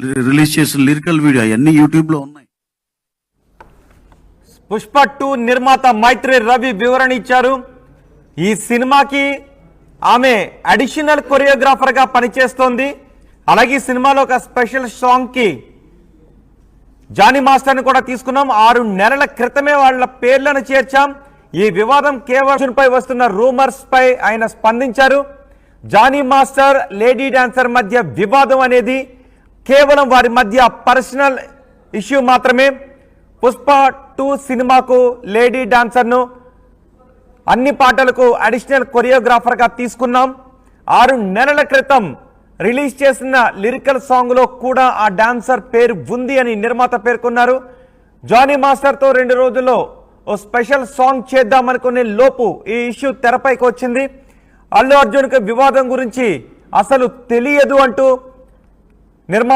Release చేసిన lyrical video అవన్నీ యూట్యూబ్లో ఉన్నాయి. పుష్ప టూ నిర్మాత మైత్రి రవి వివరణ ఇచ్చారు. ఈ సినిమాకి ఆమె అడిషనల్ కొరియోగ్రాఫర్గా పనిచేస్తోంది. అలాగే సినిమాలో ఒక స్పెషల్ సాంగ్కి జానీ మాస్టర్ని కూడా తీసుకున్నాం. ఆరు నెలల క్రితమే వాళ్ళ పేర్లను చేర్చాం. ఈ వివాదం కేవలం పై వస్తున్న రూమర్స్ పై ఆయన స్పందించారు. జానీ మాస్టర్ లేడీ డాన్సర్ మధ్య వివాదం అనేది కేవలం వారి మధ్య పర్సనల్ ఇష్యూ మాత్రమే. పుష్ప టూ సినిమాకు లేడీ డాన్సర్ను అన్ని పాటలకు అడిషనల్ కొరియోగ్రాఫర్గా తీసుకున్నాం. ఆరు నెలల క్రితం రిలీజ్ చేసిన లిరికల్ సాంగ్లో కూడా ఆ డాన్సర్ పేరు ఉంది అని నిర్మాత పేర్కొన్నారు. జానీ మాస్టర్తో రెండు రోజుల్లో ఓ స్పెషల్ సాంగ్ చేద్దామనుకునే లోపు ఈ ఇష్యూ తెరపైకి వచ్చింది. అల్లు అర్జున్కి వివాదం గురించి అసలు తెలియదు అంటూ నిర్మా